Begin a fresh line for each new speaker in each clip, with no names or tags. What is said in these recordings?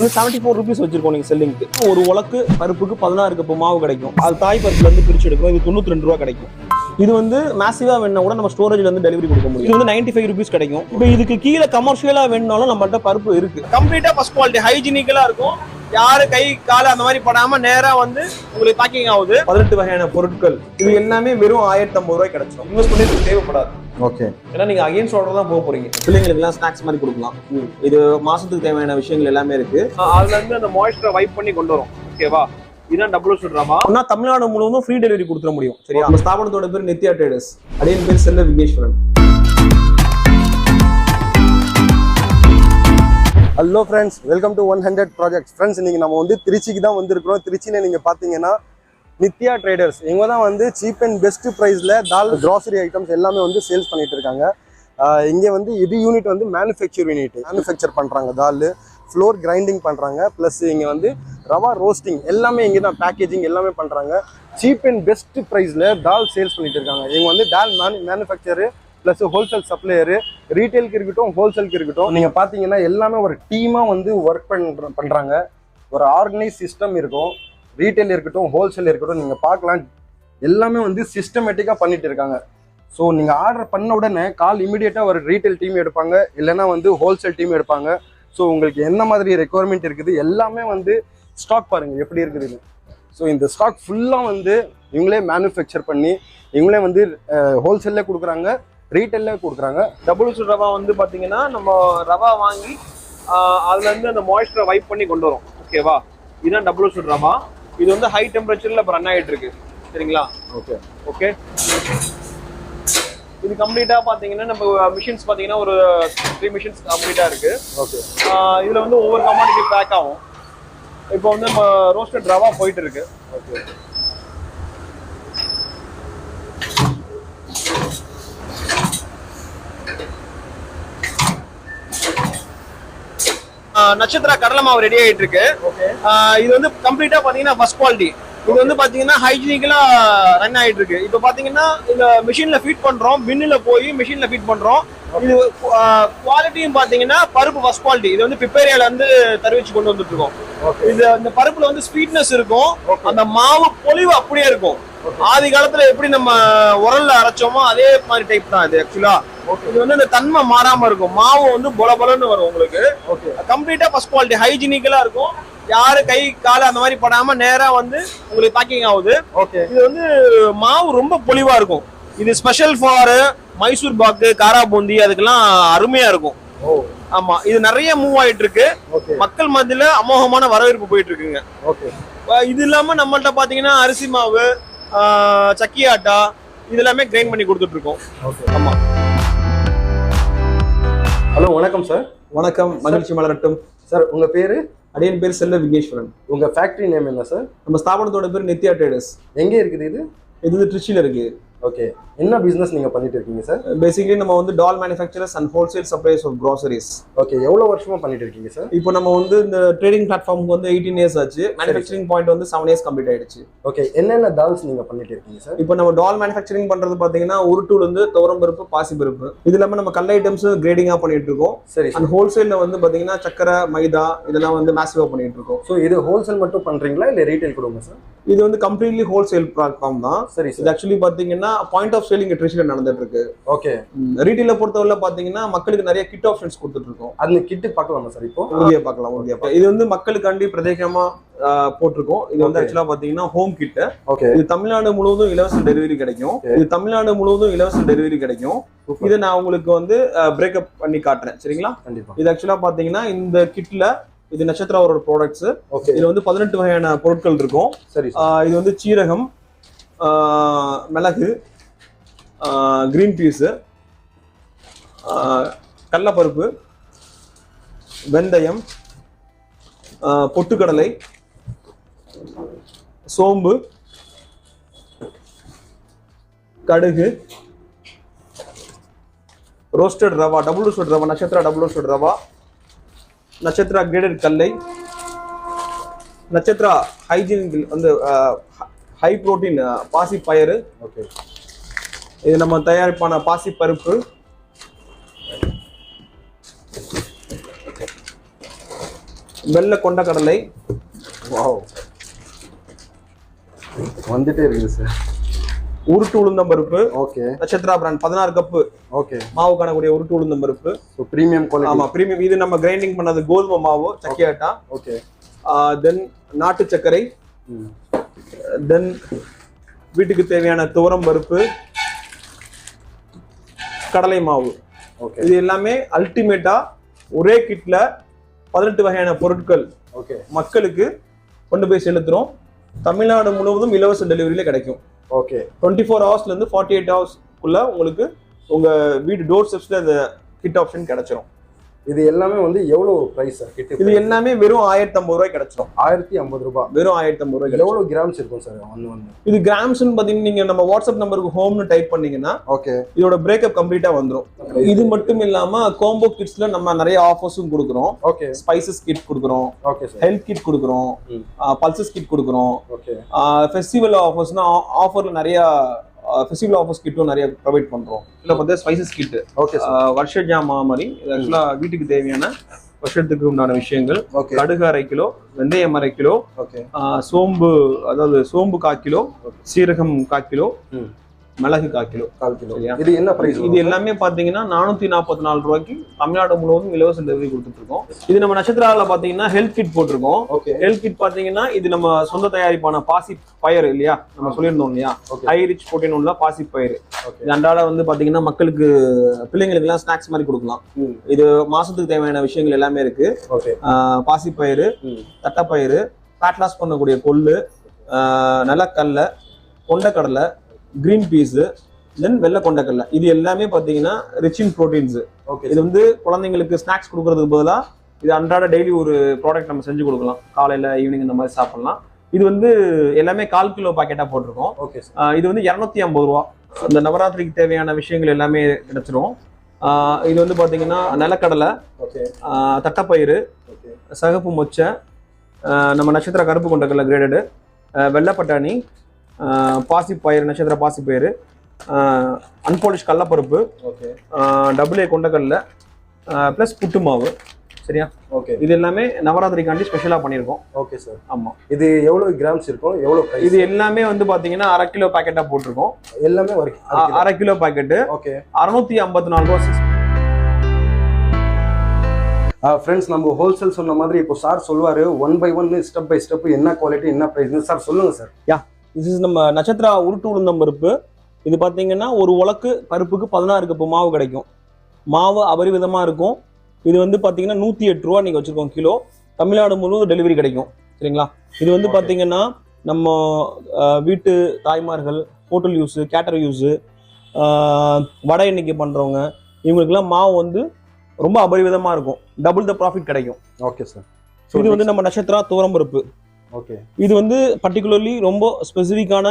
வந்து seventy four rupees வச்சிருக்கோம் நீங்க செல்லிங்க்கு ஒரு உலக்கு பருப்புக்கு பதினாறு கப்பு மாவு கிடைக்கும். அது தாய் பருப்புல இருந்து பிரிச்சு எடுக்கிறோம். இது தொண்ணூத்தி ரெண்டு ரூபா கிடைக்கும். இது வந்து மேசிவா வேணா கூட நம்ம ஸ்டோரேஜ்ல இருந்து டெலிவரி கொடுக்க முடியும். இது வந்து நைன்டி ஃபைவ் ருபீஸ் கிடைக்கும். இப்போ இதுக்கு கீழே கமர்ஷியலா வேணும்னாலும் நம்மள்ட்ட பருப்பு இருக்கு. கம்ப்ளீட்டா ஃபர்ஸ்ட் குவாலிட்டி ஹைஜீனிக்கலாக இருக்கும். யாரு கை கால் அந்த மாதிரி படாம நேரா வந்து உங்களுக்கு பேக்கிங் ஆகுது. பதினெட்டு வகையான பொருட்கள். இது எல்லாமே வெறும் ஆயிரத்தி ஐம்பது ரூபாய் கிடைச்சிடும் இன்வெஸ்ட் பண்ணி தேவைப்படாது.
ஓகே.
ஏன்னா நீங்க அகைன்ஸ்ட் ஆர்டர் தான் போக போறீங்க. பிள்ளைங்களுக்கு எல்லாம் ஸ்நாக்ஸ் மாதிரி கொடுக்கலாம். இது மாசத்துக்கு தேவையான விஷயங்கள் எல்லாமே இருக்கு. அதுல இருந்து அந்த மாய்ஸ்டரை வைப் பண்ணி கொண்டு வரும். ஓகேவா இதான் டபுள் சொல்றாமா ஆனா தமிழ்நாடு முழுவதும் ஃப்ரீ டெலிவரி கொடுத்துட முடியும். சரியா? நம்ம ஸ்தாபனத்தோட பேர் நித்யா ட்ரேடர்ஸ் அதே பேர் செல்ல Vigneswaran.
Hello friends welcome to one hundred project friends இன்றைக்கி நம்ம வந்து திருச்சிக்கு தான் வந்திருக்கிறோம். திருச்சியில் நீங்கள் பார்த்தீங்கன்னா நித்யா ட்ரேடர்ஸ் இவங்க தான் வந்து சீப் அண்ட் பெஸ்ட் ப்ரைஸில் தால் கிராசரி ஐட்டம்ஸ் எல்லாமே வந்து சேல்ஸ் பண்ணிட்டு இருக்காங்க. இங்கே வந்து இது யூனிட் வந்து மேனுஃபேக்சர் யூனிட் மேனுஃபேக்சர் பண்ணுறாங்க தால் ஃப்ளோர் கிரைண்டிங் பண்ணுறாங்க ப்ளஸ் இங்கே வந்து ரவா ரோஸ்டிங் எல்லாமே இங்கே தான் பேக்கேஜிங் எல்லாமே பண்ணுறாங்க சீப் அண்ட் பெஸ்ட் ப்ரைஸில் தால் சேல்ஸ் பண்ணிட்டு இருக்காங்க. இவங்க வந்து தால் மேனு மேனுஃபேக்சரு ப்ளஸ் ஹோல்சேல் சப்ளையரு ரீட்டைலுக்கு இருக்கட்டும் ஹோல்சேலுக்கு இருக்கட்டும் நீங்கள் பார்த்தீங்கன்னா எல்லாமே ஒரு டீமாக வந்து ஒர்க் பண்ற பண்ணுறாங்க ஒரு ஆர்கனைஸ் சிஸ்டம் இருக்கும். ரீட்டைல் இருக்கட்டும் ஹோல்சேல் இருக்கட்டும் நீங்கள் பார்க்கலாம் எல்லாமே வந்து சிஸ்டமேட்டிக்காக பண்ணிட்டு இருக்காங்க. ஸோ நீங்கள் ஆர்டர் பண்ண உடனே கால் இமீடியட்டாக ஒரு ரீட்டைல் டீம் எடுப்பாங்க. இல்லைன்னா வந்து ஹோல்சேல் டீம் எடுப்பாங்க. ஸோ உங்களுக்கு என்ன மாதிரி ரெக்குவயர்மெண்ட் இருக்குது எல்லாமே வந்து ஸ்டாக் பாருங்கள் எப்படி இருக்குதுன்னு. ஸோ இந்த ஸ்டாக் ஃபுல்லாக வந்து இவங்களே மேனுஃபேக்சர் பண்ணி இவங்களே வந்து ஹோல்சேல்லே கொடுக்குறாங்க. ரீட்டைல்லே கொடுக்குறாங்க.
டபுள் சுட் ரவா வந்து பாத்தீங்கன்னா நம்ம ரவா வாங்கி ஆஹ் அதுல இருந்து அந்த மாய்ஸ்டரை வைப் பண்ணி கொண்டு வரும். ஓகேவா இதுதான் டபுள் சுட் ரவா. இது வந்து ஹை டெம்பரேச்சர்ல இப்போ ரன் ஆயிட்டு இருக்கு. சரிங்களா?
ஓகே
ஓகே இது கம்ப்ளீட்டா பாத்தீங்கன்னா நம்ம மிஷின்ஸ் பாத்தீங்கன்னா ஒரு த்ரீ மிஷின்ஸ் கம்ப்ளீட்டா இருக்கு.
ஓகே
இதுல வந்து ஒவ்வொரு கமாடிட்டி பேக் ஆகும். இப்போ வந்து நம்ம ரோஸ்டட் ரவா போயிட்டு இருக்கு.
ஓகே
நட்சத்திரா கடலை மாவு ரெடி ஆயிட்டு இருக்கு இது வந்து கம்ப்ளீட்டா பாத்தீங்கன்னா ஃபர்ஸ்ட் குவாலிட்டி இது வந்து பாத்தீங்கன்னா ஹைஜீனிக்கலா ரன் ஆயிட்டு இருக்கு இப்போ பாத்தீங்கன்னா இந்த மிஷின்ல ஃபீட் பண்றோம் பின்னுல போய் மிஷின்ல ஃபீட் பண்றோம். இது குவாலிட்டியும் பாத்தீங்கன்னா பருப்பு ஃபர்ஸ்ட் குவாலிட்டி இது வந்து பிப்பேரியால இருந்து தருவிச்சு கொண்டு வந்துட்டு இருக்கோம் இது இந்த பருப்புல வந்து ஸ்வீட்னஸ் இருக்கும். அந்த மாவு பொலிவு அப்படியே இருக்கும். ஆதி காலத்துல எப்படி நம்ம உரல்ல அரைச்சோமோ அதே மாதிரி டைப் தான் இது ஆக்சுவலா இது வந்து இந்த தன்மை மாறாம இருக்கும். மாவு வந்து பொல பொலன்னு வரும் உங்களுக்கு. கம்ப்ளீட்டா ஃபர்ஸ்ட் குவாலிட்டி ஹைஜீனிக்கலா இருக்கும். யாரு கை கால் அந்த மாதிரி படாம நேரா வந்து உங்களுக்கு பேக்கிங் ஆகுது.
ஓகே
இது வந்து மாவு ரொம்ப பொலிவா இருக்கும். இது ஸ்பெஷல் ஃபார் மைசூர் பாக்கு காரா பூந்தி அதுக்கெல்லாம் அருமையா இருக்கும். ஆமா இது நிறைய மூவ் ஆயிட்டு இருக்கு மக்கள் மத்தியில அமோகமான வரவேற்பு போயிட்டு இருக்குங்க இது இல்லாம நம்மள்ட்ட பாத்தீங்கன்னா அரிசி மாவு சக்கி ஆட்டா இது எல்லாமே கிரைண்ட் பண்ணி கொடுத்துட்டு இருக்கோம்
ஓகே.
ஆமா.
ஹலோ வணக்கம் சார்
வணக்கம். மகிழ்ச்சி மலரட்டும்.
சார் உங்க பேரு?
அடியன் பேர் செல்ல விக்னேஸ்வரன்.
உங்க ஃபேக்டரி நேம் என்ன சார்
நம்ம ஸ்தாபனத்தோட பேர் நித்யா ட்ரேடர்ஸ்.
எங்க இருக்குது இது?
இது திருச்சியில இருக்கு.
ஓகே. என்ன பிசினஸ் நீங்க பண்ணிட்டு இருக்கீங்க சார்
பேசிக்கலி நம்ம வந்து dal manufacturers and wholesale supplies of groceries.
Okay எவ்வளவு வருஷமா பண்ணிட்டு இருக்கீங்க சார்
இப்போ நம்ம வந்து இந்த ட்ரேடிங் பிளாட்ஃபார்முக்கு வந்து எயிட்டீன் இயர்ஸ் ஆச்சு. மேனுஃபேக்சரிங் பாயிண்ட் வந்து செவன் இயர்ஸ் கம்ப்ளீட் ஆயிடுச்சு.
ஓகே என்னென்ன தால்ஸ் நீங்க பண்ணிட்டு இருக்கீங்க சார்
இப்போ நம்ம டால் மேனுஃபேக்சரிங் பண்றது பாத்தீங்கன்னா உருட்டூல இருந்து துவரம் பருப்பு பாசி பருப்பு. இது இல்லாம நம்ம கல் ஐட்டம்ஸ் கிரேடிங்கா பண்ணிட்டு இருக்கோம்.
சரி
அண்ட் ஹோல்சேல்ல வந்து பாத்தீங்கன்னா சக்கரை மைதா இதெல்லாம் வந்து மேசிவா பண்ணிட்டு இருக்கோம்.
ஸோ இது ஹோல்சேல் மட்டும் பண்றீங்களா இல்ல ரீட்டைல் கொடுங்க சார்
இது வந்து கம்ப்ளீட்லி ஹோல்சேல் பிளாட்ஃபார்ம் தான்.
சரி
இது ஆக்சுவலி பாத்தீங்கன்னா பாயிண்ட் ஆஃப் சேலிங் ட்ரிச்சில நடந்துட்டு இருக்கு
ஓகே
ரீட்டைல பொறுத்தவரை பாத்தீங்கன்னா மக்களுக்கு நிறைய கிட் ஆப்ஷன்ஸ் கொடுத்துட்டு இருக்கோம்
அந்த கிட்டு பார்க்கலாமா சார் இப்போ.
உறுதியா பார்க்கலாம் உறுதியா பார்க்கலாம். இது வந்து மக்களுக்காண்டி பிரத்யேகமா ஆஹ், போட்டிருக்கோம். இது வந்து. ஆக்சுவலா பாத்தீங்கன்னா ஹோம் கிட்
ஓகே
இது தமிழ்நாடு முழுவதும் இலவச டெலிவரி கிடைக்கும். இது தமிழ்நாடு முழுவதும் இலவச டெலிவரி கிடைக்கும். இதை நான் உங்களுக்கு வந்து பிரேக்கப் பண்ணி காட்டுறேன். சரிங்களா?
கண்டிப்பா.
இது ஆக்சுவலா பாத்தீங்கன்னா இந்த கிட்ல இது நட்சத்திராவோட ப்ராடக்ட்ஸ் இதுல வந்து பதினெட்டு வகையான பொருட்கள் இருக்கும்.
சரி
இது வந்து சீரகம் மிளகு கிரீன் பீஸு கடலப்பருப்பு வெந்தயம் பொட்டுக்கடலை சோம்பு கடுகு roasted rava double roasted rava Natchathira double roasted rava Natchathira graded கல்லை நட்சத்திரா ஹைஜீன் வந்து ஹை புரோட்டீன் பாசி பயறு
ஓகே
இது நம்ம தயாரிப்பான பாசி பருப்பு வெள்ளை கொண்ட கடலை
வாவ். வந்துட்டே இருக்குது சார்
உருட்டு உளுந்தம் பருப்பு.
ஓகே.
நட்சத்திரா பிராண்ட் பதினாறு கப்பு
ஓகே.
மாவு காணக்கூடிய உருட்டு உளுந்தம் பருப்பு.
ப்ரீமியம்
ஆமா பிரீமியம் இது நம்ம கிரைண்டிங் பண்ணது கோதுமை மாவு சக்கியாட்டா.
ஓகே.
தென் நாட்டு சர்க்கரை. தென் வீட்டுக்கு தேவையான துவரம் பருப்பு. கடலை மாவு.
ஓகே
இது எல்லாமே அல்டிமேட்டா ஒரே கிட்ல பதினெட்டு வகையான பொருட்கள்
ஓகே
மக்களுக்கு கொண்டு போய் செலுத்துறோம். தமிழ்நாடு முழுவதும் இலவச டெலிவரியில கிடைக்கும்.
ஓகே
டுவெண்ட்டி ஃபோர் ஹவர்ஸ்ல இருந்து ஃபார்ட்டி எயிட் ஹவர்ஸ்க்குள்ள உங்களுக்கு உங்க வீடு டோர் ஸ்டெப்ஸ்ல இந்த கிட் ஆப்ஷன் கிடைச்சிரும்.
இது எல்லாமே வந்து எவ்வளோ ப்ரைஸ் சார்
இது எல்லாமே வெறும் ஆயிரத்தி ஐம்பது ரூபாய் கிடைச்சிரும்.
ஆயிரத்தி ஐம்பது ரூபாய்
வெறும் ஆயிரத்தி ஐம்பது ரூபாய்.
எவ்வளோ கிராம்ஸ் இருக்கும் சார் ஒன்று ஒன்று
இது கிராம்ஸ்னு பாத்தீங்கன்னா நீங்க நம்ம வாட்ஸ்அப் நம்பருக்கு ஹோம்னு டைப் பண்ணீங்கன்னா
ஓகே
இதோட பிரேக்கப் கம்ப்ளீட்டா வந்துரும். இது மட்டும் இல்லாம கோம்போ கிட்ஸ்ல நம்ம நிறைய ஆஃபர்ஸும் கொடுக்குறோம்.
ஓகே
ஸ்பைசஸ் கிட் கொடுக்குறோம்.
ஓகே சார்
ஹெல்த் கிட் கொடுக்குறோம். பல்சஸ் கிட் கொடுக்குறோம்.
ஓகே
ஃபெஸ்டிவல் ஆஃபர்ஸ்னா ஆஃபர்ல நிறைய ஃபெஸ்டிவல் ஆஃபர்ஸ் கிட்டும் நிறைய ப்ரொவைட் பண்றோம். இல்ல பார்த்தா ஸ்பைசஸ் கிட்
ஓகே
வருஷ ஜாமா மாதிரி இது ஆக்சுவலா வீட்டுக்கு தேவையான வருஷத்துக்கு உண்டான விஷயங்கள்.
ஓகே
கடுகு அரை கிலோ வெந்தயம் அரை கிலோ
ஓகே
சோம்பு அதாவது சோம்பு கால் கிலோ சீரகம் கால் கிலோ
ம்.
மிளகு கால் கிலோ.
கால் கிலோ? இது என்ன ப்ரைஸ்
இது எல்லாமே பாத்தீங்கன்னா நானூத்தி நாற்பத்தி நாலு ரூபாய்க்கு தமிழ்நாடு முழுவதும் இலவச டெலிவரி கொடுத்துட்டு இருக்கோம் இது நம்ம நட்சத்திரால பாத்தீங்கன்னா ஹெல்த் கிட் போட்டிருக்கோம். ஹெல்த் கிட் பாத்தீங்கன்னா இது நம்ம சொந்த தயாரிப்பான பாசி பயிர் இல்லையா? நம்ம சொல்லியிருந்தோம் இல்லையா. ஹை ரிச் புரோட்டீன் உள்ள பாசி பயிர் இது அன்றாட வந்து பாத்தீங்கன்னா மக்களுக்கு பிள்ளைங்களுக்கு எல்லாம் ஸ்நாக்ஸ் மாதிரி கொடுக்கலாம். இது மாசத்துக்கு தேவையான விஷயங்கள் எல்லாமே இருக்கு. பாசிப்பயிறு
ம்.
தட்டைப்பயிறு ஃபேட் லாஸ் பண்ணக்கூடிய கொள்ளு நிலக்கடலை கொண்டக்கடலை கிரீன் பீஸு தென் வெள்ளை கொண்டக்கடலை. இது எல்லாமே பார்த்தீங்கன்னா ரிச் இன் ப்ரோட்டீன்ஸ்
ஓகே
இது வந்து குழந்தைங்களுக்கு ஸ்நாக்ஸ் கொடுக்கறதுக்கு பதிலாக இது அன்றாட டெய்லி ஒரு ப்ராடக்ட் நம்ம செஞ்சு கொடுக்கலாம். காலையில் ஈவினிங் இந்த மாதிரி சாப்பிடலாம். இது வந்து எல்லாமே கால் கிலோ பாக்கெட்டாக போட்டிருக்கோம்.
ஓகே
இது வந்து இரநூத்தி ஐம்பது ரூபா. இந்த நவராத்திரிக்கு தேவையான விஷயங்கள் எல்லாமே கிடைச்சிரும். இது வந்து பார்த்தீங்கன்னா நிலக்கடலை தட்டைப்பயிறு
ஓகே
சகப்பு மொச்சை நம்ம நட்சத்திர கருப்பு கொண்டக்கடலை கிரேடடு வெள்ளை பட்டாணி பாசிப்பயிறு நட்சத்திர பாசிப்பயிறு அன்பாலிஷ் கடலப்பருப்பு டபுள் ஏ கொண்டக்கடலை ப்ளஸ் புட்டு மாவு சரியா?
ஓகே.
இது எல்லாமே நவராத்திரிக்காண்டி ஸ்பெஷலாக பண்ணியிருக்கோம்.
ஓகே சார்
ஆமாம்
இது எவ்வளோ கிராம்ஸ் இருக்கும் எவ்வளோ
இது எல்லாமே வந்து பார்த்தீங்கன்னா அரை கிலோ பாக்கெட்டாக போட்டிருக்கோம்.
எல்லாமே
அரை கிலோ. Packet
okay.
அறுநூத்தி ஐம்பத்தி நாலு ரூபா
ஃப்ரெண்ட்ஸ் நம்ம ஹோல்சேல் சொன்ன மாதிரி இப்போ சார் சொல்லுவாரு one by one step by step என்ன குவாலிட்டி என்ன ப்ரைஸ் சார் சொல்லுங்க சார்
this is நம்ம நட்சத்திரா உருட்டு உளுந்தம் பருப்பு. இது பார்த்தீங்கன்னா ஒரு உலக்கு பருப்புக்கு பதினாறு கப்பு மாவு கிடைக்கும். மாவு அபரிவிதமாக இருக்கும். இது வந்து பார்த்தீங்கன்னா நூற்றி எட்டு ரூபா நீங்கள் வச்சுருக்கோம் கிலோ. தமிழ்நாடு முழுவதும் டெலிவரி கிடைக்கும். சரிங்களா? இது வந்து. பார்த்தீங்கன்னா நம்ம வீட்டு தாய்மார்கள் ஹோட்டல் யூஸு கேட்டர் யூஸு வடை எண்ணிக்கை பண்ணுறவங்க இவங்களுக்கெல்லாம் மாவு வந்து ரொம்ப அபரிவிதமாக இருக்கும். டபுள் த ப்ராஃபிட் கிடைக்கும்.
ஓகே சார்
இது வந்து நம்ம நட்சத்திரா துவரம் பருப்பு.
ஓகே
இது வந்து பர்டிகுலர்லி ரொம்ப ஸ்பெசிஃபிக்கான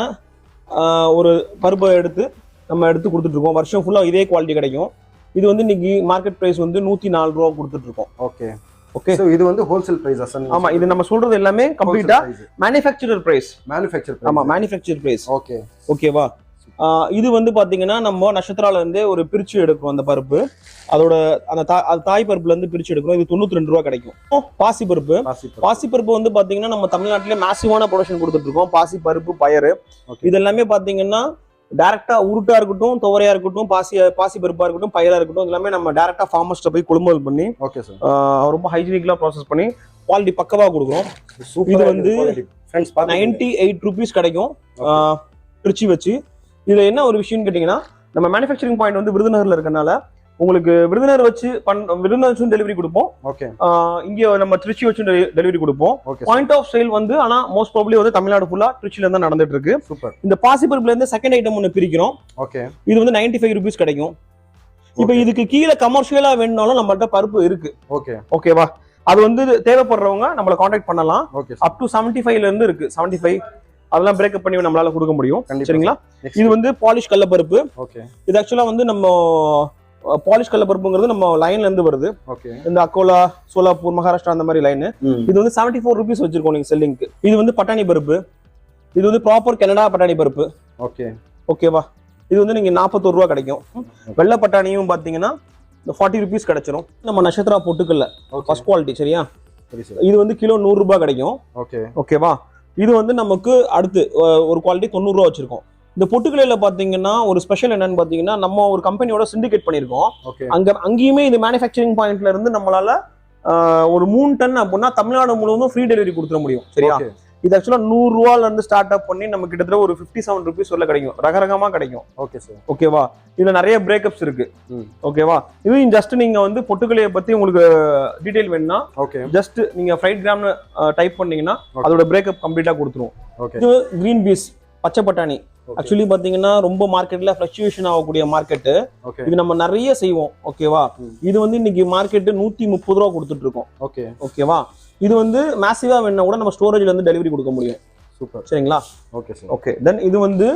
ஒரு பருப்பை எடுத்து நம்ம எடுத்து கொடுத்துட்டு இருக்கோம். வருஷம் ஃபுல்லாக இதே குவாலிட்டி கிடைக்கும். இது வந்து இன்னைக்கு மார்க்கெட் ப்ரைஸ் வந்து நூற்றி நாலு ரூபா கொடுத்துட்டு இருக்கோம்
ஓகே
ஓகே
ஸோ இது வந்து ஹோல்சேல் ப்ரைஸா சார்
ஆமா இது நம்ம சொல்றது எல்லாமே கம்ப்ளீட்டா மேனுஃபேக்சரர் பிரைஸ்
மேனுஃபேக்சர்
ஆமா மேனுஃபேக்சர் பிரைஸ்
ஓகே
ஓகேவா இது வந்து பாத்தீங்கன்னா நம்ம நட்சத்திரால இருந்தே ஒரு பிரிச்சு எடுக்கிறோம் அந்த பருப்பு. அதோட அந்த தா- அது தாய் பருப்புல இருந்து பிரிச்சு எடுக்கிறோம் இது தொண்ணூத்தி ரெண்டு ரூபா கிடைக்கும். பாசி பருப்பு. பாசி பருப்பு. வந்து பாத்தீங்கன்னா நம்ம தமிழ்நாட்டிலே மேசிவான ப்ரொடக்ஷன் கொடுத்துட்டு இருக்கோம் பாசி பருப்பு பயறு.
Okay.
இது எல்லாமே பாத்தீங்கன்னா டைரக்டா உருட்டா இருக்கட்டும் துவரையா இருக்கட்டும் பாசி பாசி பருப்பா இருக்கட்டும் பயிரா இருக்கட்டும் இது எல்லாமே நம்ம டைரக்டா ஃபார்மர்ஸ்ட போய் கொள்முதல் பண்ணி
ஓகே சார்
ரொம்ப ஹைஜீனிக்கலா ப்ராசஸ் பண்ணி குவாலிட்டி பக்கவா கொடுக்குறோம்.
சூப்பர்
வந்து நைன்டி எயிட் ருபீஸ் கிடைக்கும். ஆஹ் திருச்சி வச்சு. இதுல என்ன ஒரு விஷயம்னு கேட்டீங்கன்னா நம்ம மேனுஃபேக்சரிங் பாயிண்ட் வந்து விருதுநகர்ல இருக்கனால உங்களுக்கு விருதுநகர் வச்சு பண் விருதுநகர் டெலிவரி கொடுப்போம்.
ஓகே.
இங்க நம்ம திருச்சி வச்சும் டெலிவரி கொடுப்போம். பாயிண்ட் ஆஃப் சேல் வந்து ஆனா மோஸ்ட் ப்ராப்ளி வந்து தமிழ்நாடு ஃபுல்லா திருச்சியில இருந்தா நடந்துட்டு இருக்கு.
சூப்பர்.
இந்த பாசிபருப்புல இருந்து செகண்ட் ஐட்டம் ஒன்று பிரிக்கிறோம்.
ஓகே.
இது வந்து நைன்டி ஃபைவ் ருபீஸ் கிடைக்கும். இப்போ. இதுக்கு கீழே கமர்ஷியலா வேணும்னாலும் நம்மள்ட்ட பருப்பு இருக்கு.
ஓகே.
ஓகேவா அது வந்து தேவைப்படுறவங்க நம்மளை காண்டாக்ட் பண்ணலாம். அப் டு செவன்டி ஃபைவ்ல இருந்து இருக்கு. செவன்டி ஃபைவ் அதெல்லாம் பிரேக்கப் பண்ணி நம்மளால கொடுக்க முடியும். சரிங்களா? இது வந்து பாலிஷ் கடலப்பருப்பு
ஓகே
இது ஆக்சுவலா வந்து நம்ம பாலிஷ் கடலப்பருப்புங்கிறது நம்ம லைன்ல இருந்து வருது. இந்த அக்கோலா சோலாப்பூர் மகாராஷ்டிரா அந்த மாதிரி லைன் இது வந்து செவன்டி ஃபோர் ருபீஸ் வச்சிருக்கோம் நீங்க செல்லிங்க்கு இது வந்து பட்டாணி பருப்பு. இது வந்து ப்ராப்பர் கனடா பட்டாணி பருப்பு.
ஓகே
ஓகேவா இது வந்து நீங்க நாற்பத்தோரு ரூபா கிடைக்கும். வெள்ளை பட்டாணியும் பாத்தீங்கன்னா இந்த ஃபார்ட்டி ருபீஸ் கிடைச்சிரும். நம்ம நட்சத்திரா பொட்டுக்கல்ல ஃபர்ஸ்ட் குவாலிட்டி சரியா?
சரி சார்.
இது வந்து கிலோ நூறு ரூபாய் கிடைக்கும்.
ஓகே
ஓகேவா இது வந்து நமக்கு அடுத்து ஒரு குவாலிட்டி தொண்ணூறுரூவா வச்சிருக்கோம். இந்த பொட்டுக்கலையில பாத்தீங்கன்னா ஒரு ஸ்பெஷல் என்னன்னு பாத்தீங்கன்னா நம்ம ஒரு கம்பெனியோட சிண்டிகேட் பண்ணியிருக்கோம்.
ஓகே
அங்க அங்கேயுமே இது மேனுஃபேக்சரிங் பாயிண்ட்ல இருந்து நம்மளால ஒரு மூணு டன் அப்படின்னா தமிழ்நாடு முழுவதும் ஃப்ரீ டெலிவரி கொடுத்துட முடியும். சரியா? இது ஆக்சுவலா நூறு ரூபால இருந்து ஸ்டார்ட் அப் பண்ணி நம்ம கிட்டத்தட்ட ஒரு ஃபிஃப்டி செவன் ருபீஸ் வரல கிடைக்கும். ரகரகமா கிடைக்கும்.
ஓகே சார்
ஓகேவா இதுல நிறைய பிரேக்கப்ஸ் இருக்கு. ஓகேவா இது ஜஸ்ட் நீங்க வந்து பொட்டுக்கலையை பத்தி உங்களுக்கு டீடைல் வேணும்னா
ஓகே
ஜஸ்ட் நீங்க ஃப்ரைட் கிராம்னு டைப் பண்ணீங்கன்னா. அதோட பிரேக்கப் கம்ப்ளீட்டா கொடுத்துரும்.
ஓகே
இது கிரீன் பீஸ் பச்சை பட்டாணி. ஆக்சுவலி பாத்தீங்கன்னா ரொம்ப மார்க்கெட்ல ஃபிளக்சுவேஷன் ஆகக்கூடிய மார்க்கெட்
ஓகே
இது நம்ம நிறைய செய்வோம். ஓகேவா. இது வந்து இன்னைக்கு மார்க்கெட் நூத்தி முப்பது ரூபா கொடுத்துட்டு இருக்கோம்.
ஓகே
ஓகேவா இது வந்து மேசிவா வேணா கூட நம்ம ஸ்டோரேஜ்ல இருந்து டெலிவரி கொடுக்க முடியும்.
சூப்பர்.
சரிங்களா?
ஓகே சார்
ஓகே தென் இது வந்து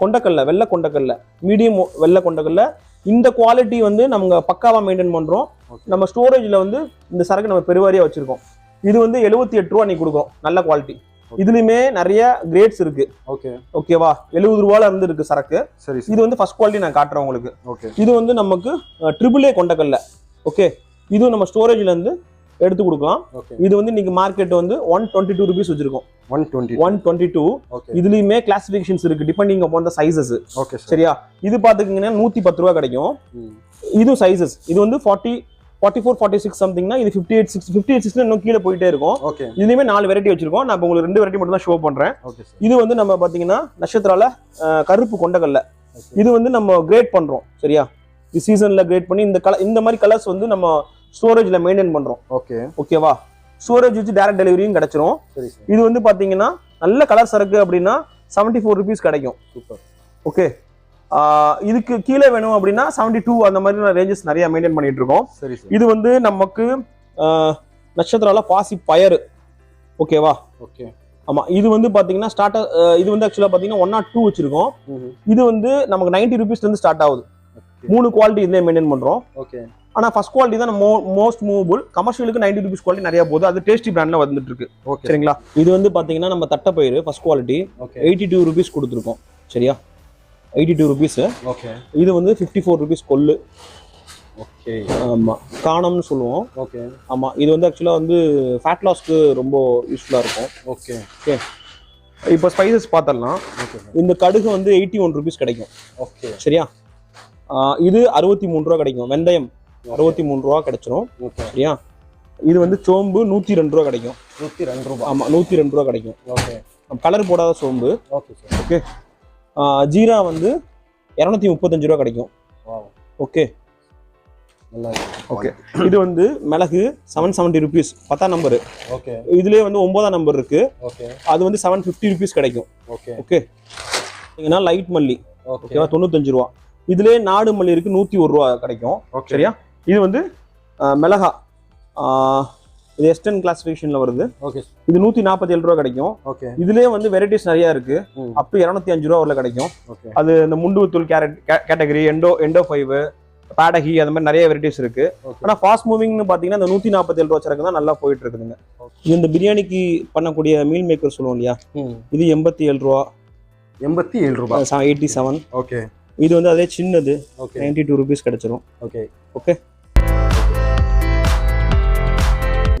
கொண்டக்கல்ல வெள்ளை கொண்டக்கல்ல மீடியம் வெள்ளை கொண்டக்கல்ல இந்த குவாலிட்டி வந்து நம்ம பக்காவா மெயின்டைன் பண்றோம்.
Okay.
நம்ம ஸ்டோரேஜ்ல வந்து இந்த சரக்கு நம்ம பெருவாரியா வச்சிருக்கோம். இது வந்து எழுபத்தி எட்டு ரூபா நீ கொடுக்குறோம் நல்ல குவாலிட்டி. இதுலயுமே நிறைய கிரேட்ஸ் இருக்கு.
ஓகே
ஓகேவா எழுபது ரூபால இருந்து இருக்கு சரக்கு.
சரி
இது வந்து ஃபர்ஸ்ட் குவாலிட்டி நான் காட்டுறேன் உங்களுக்கு.
ஓகே
இது வந்து நமக்கு ட்ரிபிள் ஏ கொண்டக்கல்ல. ஓகே இது நம்ம ஸ்டோரேஜ்ல இருந்து எடுத்து கொடுக்கலாம். இது வந்து இன்னைக்கு மார்க்கெட் வந்து ஒன் டுவெண்ட்டி டூ ருபீஸ் வச்சிருக்கோம்.
One twenty
one twenty two இதுலயுமே கிளாசிபிகேஷன்ஸ் இருக்கு depending upon the sizes
okay sir
சரியா? இது பாத்துக்கிங்கன்னா நூத்தி பத்து ரூபா கிடைக்கும்.
ம்.
இது சைசஸ் இது வந்து forty forty four forty six சம்திங்னா இது fifty eight six fifty eight six இன்னும் கீழே போயிட்டே இருக்கும். இதுலயுமே நாலு வெரைட்டி வச்சிருக்கோம். நான் உங்களுக்கு ரெண்டு வெரைட்டி மட்டும் தான் ஷோ பண்றேன்
சார்
இது வந்து நம்ம பாத்தீங்கன்னா நட்சத்திரால கருப்பு கொண்டக்கல்ல.
Okay.
இது வந்து நம்ம கிரேட் பண்றோம். சரியா? சீசன்ல கிரேட் பண்ணி இந்த கலர் இந்த மாதிரி கலர்ஸ் வந்து நம்ம ஸ்டோரேஜ்ல மெயின்டைன் பண்றோம்.
ஓகே
ஓகேவா ஸ்டோரேஜ் வச்சு டேரக்ட் டெலிவரியும் கிடைச்சிரும்.
சரி சார்.
இது வந்து பாத்தீங்கன்னா நல்ல கலர் சரக்கு அப்படின்னா செவன்டி ஃபோர் ருபீஸ் கிடைக்கும்
சூப்பர்
ஓகே இதுக்கு கீழே வேணும் அப்படின்னா செவன்டி டூ அந்த மாதிரி ரேஞ்சஸ் நிறைய மெயின்டைன் பண்ணிட்டு இருக்கோம். இது வந்து நமக்கு நட்சத்திரால பாசி பயறு. ஓகேவா
ஓகே
ஆமா இது வந்து பாத்தீங்கன்னா ஸ்டார்ட் இது வந்து ஆக்சுவலா பாத்தீங்கன்னா ஒன் நாட் டூ வச்சிருக்கோம். இது வந்து நமக்கு நைன்டி ருபீஸ்ல இருந்து ஸ்டார்ட் ஆகுது. மூணு குவாலிட்டி இதுலேயே மெயின்டைன் பண்றோம்.
ஓகே
ஆனா ஃபர்ஸ்ட் குவாலிட்டி தான் மோ மோஸ்ட் மூவபிள் கமர்ஷியலுக்கு நைன்டி ருபீஸ் குவாலிட்டி நிறைய போகுது. அது டேஸ்டி பிராண்ட்ல வந்துட்டு இருக்கு
ஓகே
சரிங்களா? இது வந்து பாத்தீங்கன்னா நம்ம தட்டைப்பயிறு first quality
okay
eighty two rupees கொடுத்துருக்கோம். சரியா? எயிட்டி டூ ருபீஸ்
ஓகே
இது வந்து ஃபிஃப்டி ஃபோர் ருபீஸ் கொள்ளு.
ஓகே
ஆமா. காணம்னு சொல்லுவோம்.
ஓகே
ஆமா. இது வந்து ஆக்சுவலா வந்து ஃபேட் லாஸ்க்கு ரொம்ப யூஸ்ஃபுல்லா இருக்கும்.
ஓகே
இப்போ ஸ்பைசஸ் பார்த்தரலாம்
ஓகே சார்
இந்த கடுகு வந்து எயிட்டி ஒன் ருபீஸ் கிடைக்கும்.
ஓகே
சரியா? இது அறுபத்தி மூணு ரூபா கிடைக்கும். வெந்தயம் அறுபத்தி மூணு ரூபா கிடைச்சிரும்.
ஓகே
சரியா? இது வந்து சோம்பு நூத்தி ரெண்டு ரூபா கிடைக்கும்.
நூற்றி ரெண்டு ரூபாய்
ஆமா நூத்தி ரெண்டு ரூபா கிடைக்கும்.
ஓகே
கலர் போடாத சோம்பு.
ஓகே சார்
ஆஹ் ஜீரா வந்து இரநூத்தி முப்பத்தஞ்சு ரூபா கிடைக்கும். ஓகே ஓகே இது வந்து மிளகு செவன் செவன்ட்டி ருபீஸ் பத்தாம் நம்பர்
ஓகே
இதுலயே வந்து ஒன்பதாம் நம்பர் இருக்கு.
ஓகே
அது வந்து செவன் ஃபிஃப்டி ருபீஸ் கிடைக்கும்.
ஓகே
ஓகே லைட் மல்லி.
ஓகே
ஓகேவா தொண்ணூத்தஞ்சு ரூபா. இதுலயே நாடு மல்லி இருக்கு நூத்தி ஒரு ரூபா கிடைக்கும். சரியா? இது வந்து மிளகா. இது எஸ்டர்ன் கிளாசிஃபிகேஷன்ல வருது.
ஓகே
இது நூத்தி நாற்பத்தி ஏழு ரூபா கிடைக்கும்.
ஓகே
இதுலயே வந்து வெரைட்டிஸ் நிறைய இருக்கு. அப் டு இரநூத்தி அஞ்சு ரூபா வரல கிடைக்கும். அது இந்த முண்டுவத்தூள் கேரட் கேட்டகரி எண்டோ எண்டோ ஃபைவ் பேடகி அந்த மாதிரி நிறைய வெரைட்டிஸ் இருக்கு. ஆனா ஃபாஸ்ட் மூவிங்னு பாத்தீங்கன்னா இந்த நூத்தி நாற்பத்தி ஏழு ரூபா சரக்கு தான் நல்லா போயிட்டு இருக்குதுங்க இது இந்த பிரியாணிக்கு பண்ணக்கூடிய மீல் மேக்கர் சொல்லுவோம் இல்லையா? இது எண்பத்தி ஏழு ரூபா.
எண்பத்தி ஏழு ரூபாய்
எயிட்டி செவன்
ஓகே
இது வந்து அதே சின்னது.
ஓகே
நைன்டி டூ ருபீஸ் கிடைச்சிரும்.
ஓகே
ஓகே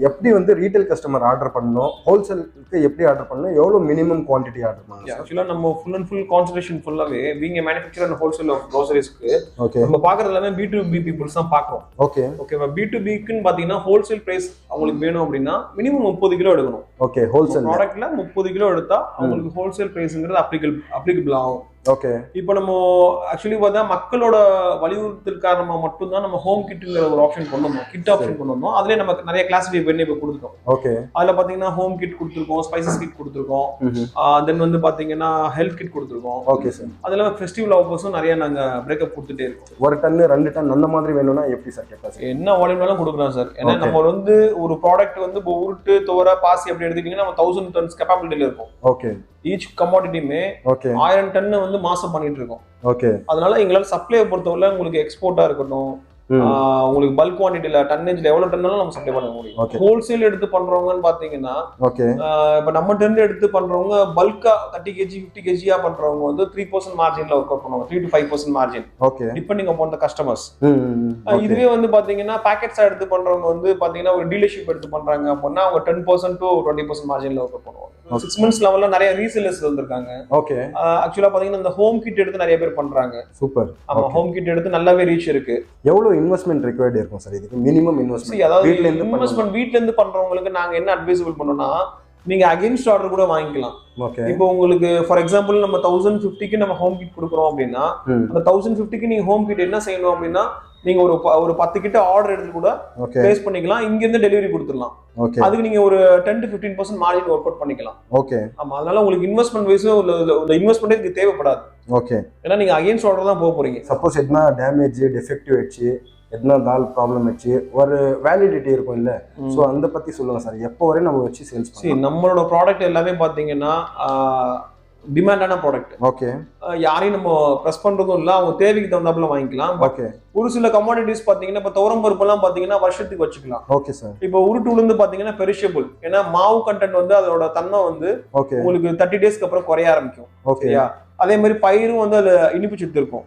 எப்படி வந்து ரீட்டைல் கஸ்டமர் ஆர்டர் பண்ணணும்? ஹோல்சேலுக்கு எப்படி ஆர்டர் பண்ணணும்? எவ்வளோ மினிமம் குவான்டிட்டி ஆர்டர் பண்ணணும் சார்
ஆக்சுவலா நம்ம ஃபுல் அண்ட் ஃபுல் கான்சன்ட்ரேஷன் ஃபுல்லாவே being manufacture and wholesale of க்ரோசரிஸ்க்கு
okay
நம்ம பாக்குறது எல்லாமே பி டு பி பீப்புள்ஸ் தான் பாக்குறோம்
ஓகே
ஓகேவா பி டு பிக்குன்னு பாத்தீங்கன்னா ஹோல்சேல் பிரைஸ் அவங்களுக்கு வேணும் அப்படின்னா மினிமம் முப்பது கிலோ எடுக்கணும்.
ஓகே ஹோல்சேல்
ப்ராடக்ட்ல முப்பது கிலோ எடுத்தா அவங்களுக்கு ஹோல்சேல் பிரைஸ்ங்கிறது அப்ளிகல் அப்ளிகபிள் ஆகும்.
ஓகே
இப்போ நம்ம ஆக்சுவலி பார்த்தா மக்களோட வலியுறுத்தல் காரணமா மட்டும்தான் நம்ம ஹோம் கிட்டுங்கிற ஒரு ஆப்ஷன் கொண்டு வந்தோம். கிட் ஆப்ஷன் கொண்டு வந்தோம். அதுலயே நமக்கு நிறைய கிளாஸிஃபை பண்ணி இப்போ கொடுத்துட்டோம்.
ஓகே
அதுல பாத்தீங்கன்னா ஹோம் கிட் கொடுத்துருக்கோம் ஸ்பைசஸ் கிட் கொடுத்துருக்கோம். தென் வந்து பாத்தீங்கன்னா ஹெல்த் கிட் கொடுத்துருக்கோம்.
ஓகே சார்
அது இல்லாம ஃபெஸ்டிவல் ஆஃபர்ஸும் நிறைய நாங்க பிரேக்கப் கொடுத்துட்டே இருக்கோம்.
ஒரு டன்னு ரெண்டு டன் அந்த மாதிரி வேணும்னா எப்படி சார் கெப்பாசிட்டி
என்ன வால்யூம்னாலும் கொடுக்கலாம் சார் ஏன்னா. நம்ம வந்து ஒரு ப்ராடக்ட் வந்து இப்போ உருட்டு துவர பாசி அப்படி எடுத்துக்கிட்டீங்கன்னா நம்ம தௌசண்ட் டன்ஸ் கெப்பாபிலிட்டியில இருக்கும்
ஓகே
ஈச் கமாடிட்டியுமே ஆயிரம் டன் வந்து மாசம் பண்ணிட்டு இருக்கோம்.
ஓகே
அதனால எங்களால சப்ளையை பொறுத்தவரை உங்களுக்கு எக்ஸ்போர்ட்டா இருக்கட்டும் உங்களுக்கு பல்க் குவான்டிட்டியில டன்னேஜ்ல எவ்வளவு டன்னாலும் நம்ம சப்ளை பண்ண முடியும். ஹோல்சேல் எடுத்து பண்றவங்கன்னு பாத்தீங்கன்னா இப்ப நம்ம இருந்து எடுத்து பண்றவங்க பல்கா தேர்ட்டி கேஜி ஃபிஃப்டி கேஜியா பண்றவங்க வந்து த்ரீ பர்சன்ட் மார்ஜின்ல ஒர்க் அவுட் பண்ணுவாங்க. Three to five percent margin
okay
depending upon the customers. இதுவே வந்து பாத்தீங்கன்னா பேக்கெட்ஸா எடுத்து பண்றவங்க வந்து பாத்தீங்கன்னா ஒரு டீலர்ஷிப் எடுத்து பண்றாங்க அப்படின்னா அவங்க ten percent to twenty percent மார்ஜின்ல work பண்ணுவாங்க. சிக்ஸ் மந்த்ஸ் லெவல்ல நிறைய ரீசேலர்ஸ் வந்திருக்காங்க.
ஓகே
ஆக்சுவலா பாத்தீங்கன்னா இந்த ஹோம் கிட் எடுத்து நிறைய பேர் பண்றாங்க.
சூப்பர்
ஆமா. ஹோம் கிட் எடுத்து நல்லாவே ரீச் இருக்கு.
எவ்வளவு இன்வெஸ்ட்மெண்ட் ரிக்வயர்ட் இருக்கும் சார் இதுக்கு. மினிமம் இன்வெஸ்ட்மெண்ட்
அதாவது
வீட்ல இருந்து.
இன்வெஸ்ட்மெண்ட் வீட்ல இருந்து பண்றவங்களுக்கு நாங்க என்ன அட்வைசபிள் பண்ணோம்னா நீங்க அகைன்ஸ்ட் ஆர்டர் கூட வாங்கிக்கலாம்.
ஓகே
இப்போ உங்களுக்கு ஃபார் எக்ஸாம்பிள் நம்ம தௌசண்ட் ஃபிஃப்டிக்கு நம்ம ஹோம் கிட் கொடுக்குறோம் அப்படின்னா அந்த தௌசண்ட் ஃபிஃப்டிக்கு நீங்க ஹோம் கிட் என்ன செய்யணும் அப்படின்னா நீங்க ஒரு ஒரு பத்து கிட்ட ஆர்டர் எடுத்து கூட பிளேஸ் பண்ணிக்கலாம். இங்க இருந்து டெலிவரி கொடுத்துடலாம்.
ஓகே
அதுக்கு நீங்க ஒரு ten to fifteen percent margin work out பண்ணிக்கலாம்.
ஓகே
ஆமா அதனால உங்களுக்கு இன்வெஸ்ட்மெண்ட் வைஸ் இந்த இன்வெஸ்ட்மெண்ட் இதுக்கு தேவைப்படாது.
ஓகே
ஏன்னா நீங்க அகைன்ஸ்ட் ஆர்டர் தான் போக போறீங்க.
சப்போஸ் எதுனா டேமேஜ் டெஃபெக்டிவ் ஆயிடுச்சு எதுனா தால் ப்ராப்ளம் ஆயிடுச்சு ஒரு வேலிடிட்டி இருக்கும் இல்ல? ஸோ அந்த பத்தி சொல்லுங்க சார். எப்போ வரை நம்ம வச்சு சேல்ஸ்
சரி நம்மளோட ப்ராடக்ட் எல்லாமே பாத்தீங்கன்னா டிமாண்டான ப்ராடக்ட்
ஓகே
யாரையும் நம்ம ப்ரெஸ் பண்றதும் இல்லை அவங்க தேவைக்கு தகுந்தாப்புல வாங்கிக்கலாம். பட்
ஓகே
ஒரு சில கமாடிட்டிஸ் பாத்தீங்கன்னா இப்போ துவரம் பருப்பெல்லாம் பாத்தீங்கன்னா வருஷத்துக்கு வச்சுக்கலாம்.
ஓகே சார்
இப்போ உருட்டு உளுந்து பாத்தீங்கன்னா பெரிஷபிள் ஏன்னா மாவு கண்டென்ட் வந்து அதோட தன்மை வந்து உங்களுக்கு தேர்ட்டி டேஸ்க்கு அப்புறம் குறைய ஆரம்பிக்கும்.
ஓகே
சரியா? அதே மாதிரி பயிரும் வந்து அதுல இனிப்பு சத்து இருக்கும்.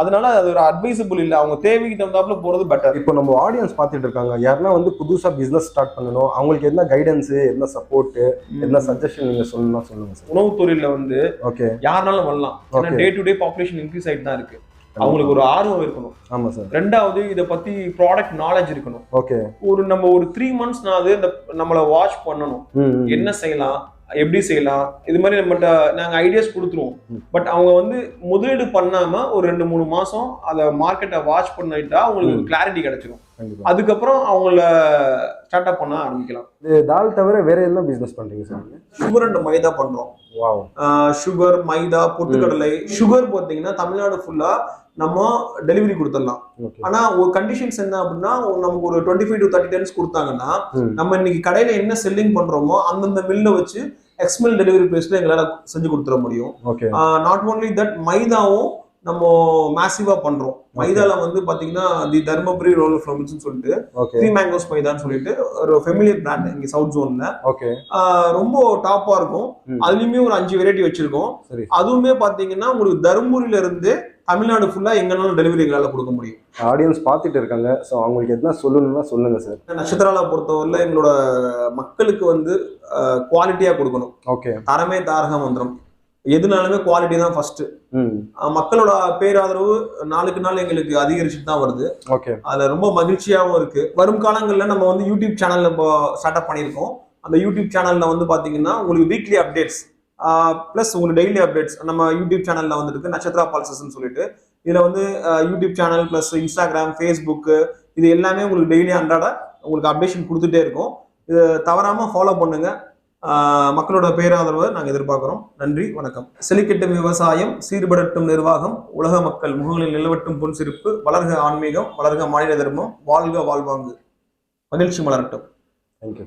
அதனால அது ஒரு அட்வைசபிள் இல்லை. அவங்க தேவைக்கு தகுந்தாப்புல போறது பெட்டர்
இப்போ நம்ம ஆடியன்ஸ் பார்த்துட்டு இருக்காங்க. யாருன்னா வந்து புதுசா பிசினஸ் ஸ்டார்ட் பண்ணணும். அவங்களுக்கு என்ன கைடன்ஸ் என்ன சப்போர்ட் என்ன சஜஷன் நீங்க சொல்லணும்னா சொல்லுங்க சார்
உணவு தொழில வந்து
ஓகே
யாருனாலும் வரலாம். Day to day population increase ஆயிட்டு தான் இருக்கு. அவங்களுக்கு ஒரு ஆர்வம் இருக்கணும்.
ஆமா சார்
ரெண்டாவது இதை பத்தி ப்ராடக்ட் நாலேஜ் இருக்கணும்.
ஓகே
ஒரு நம்ம ஒரு த்ரீ மந்த்ஸ்னாவது இந்த நம்மளை வாட்ச் பண்ணணும். என்ன செய்யலாம்? எப்படி செய்யலாம் இது மாதிரி நம்மகிட்ட நாங்க ஐடியாஸ் கொடுத்துருவோம். பட் அவங்க வந்து முதலீடு பண்ணாம ஒரு ரெண்டு மூணு மாசம் அதை மார்க்கெட்டை வாட்ச் பண்ணிட்டா அவங்களுக்கு. கிளாரிட்டி கிடைச்சிடும் அதுக்கப்புறம் அவங்கள ஸ்டார்ட் அப் பண்ண ஆரம்பிக்கலாம்.
இது தால் தவிர வேற என்ன பிசினஸ் பண்றீங்க சார்?
சுகர் அண்ட் மைதா பண்றோம். சுகர் மைதா பொட்டுக்கடலை. சுகர் பார்த்தீங்கன்னா தமிழ்நாடு ஃபுல்லா நம்ம டெலிவரி கொடுத்துடலாம். ஆனா ஒரு கண்டிஷன்ஸ் என்ன அப்படின்னா நமக்கு ஒரு twenty five to thirty tons கொடுத்தாங்கன்னா. நம்ம இன்னைக்கு கடையில என்ன செல்லிங் பண்றோமோ அந்தந்த மில்ல வச்சு எக்ஸ்மெல் டெலிவரி பிளேஸ்ல எங்களால செஞ்சு கொடுத்துட முடியும். நாட் ஓன்லி தட் மைதாவும் நம்ம மேசிவா பண்றோம். மைதால வந்து பாத்தீங்கன்னா தி தர்மபுரி ரோல் ஃபிளம்ஸ்னு சொல்லிட்டு த்ரீ மேங்கோஸ் மைதான்னு சொல்லிட்டு ஒரு ஃபெமிலியர் பிராண்ட் இங்க சவுத் ஜோன்ல
ஓகே
ரொம்ப டாப்பா இருக்கும். அதுலயுமே ஒரு அஞ்சு வெரைட்டி வச்சிருக்கோம்.
சரி.
அதுவுமே பாத்தீங்கன்னா உங்களுக்கு தருமபுரியில இருந்து தமிழ்நாடு ஃபுல்லா எங்கனாலும் டெலிவரி எங்களால கொடுக்க முடியும்.
ஆடியன்ஸ் பார்த்துட்டு இருக்காங்க. ஸோ அவங்களுக்கு எதுனா சொல்லணும்னா சொல்லுங்க சார்
நட்சத்திரால பொறுத்தவரையில எங்களோட மக்களுக்கு வந்து குவாலிட்டியா கொடுக்கணும்.
ஓகே
தரமே தாரக மந்திரம். எதுனாலுமே குவாலிட்டி தான் ஃபர்ஸ்ட் மக்களோட பேராதரவு நாளுக்கு நாள் எங்களுக்கு அதிகரிச்சுட்டு தான் வருது.
ஓகே.
அதுல ரொம்ப மகிழ்ச்சியாகவும் இருக்கு. வரும் காலங்களில் நம்ம வந்து யூடியூப் சேனல்ல இப்போ ஸ்டார்ட் அப் பண்ணியிருக்கோம். அந்த யூடியூப் சேனல்ல வந்து பாத்தீங்கன்னா உங்களுக்கு வீக்லி அப்டேட்ஸ் ப்ளஸ் உங்களுக்கு டெய்லி அப்டேட்ஸ் நம்ம யூடியூப் சேனல்ல வந்துருக்கு நட்சத்திரா பால்சஸ்ன்னு சொல்லிட்டு. இதுல வந்து YouTube channel plus Instagram Facebook இது எல்லாமே உங்களுக்கு டெய்லி அன்றாட உங்களுக்கு அப்டேஷன் கொடுத்துட்டே இருக்கும். இது தவறாம ஃபாலோ பண்ணுங்க. மக்களோட பேராதரவை நாங்கள் எதிர்பார்க்குறோம். நன்றி வணக்கம். செழிக்கட்டும் விவசாயம் சீர்படட்டும் நிர்வாகம் உலக மக்கள் முகங்களில் நிலவட்டும் பொன் சிரிப்பு வளர்க ஆன்மீகம் வளர்க மாநில தர்மம் வாழ்க வாழ்வாங்கு. மகிழ்ச்சி மலரட்டும்.
தேங்க்யூ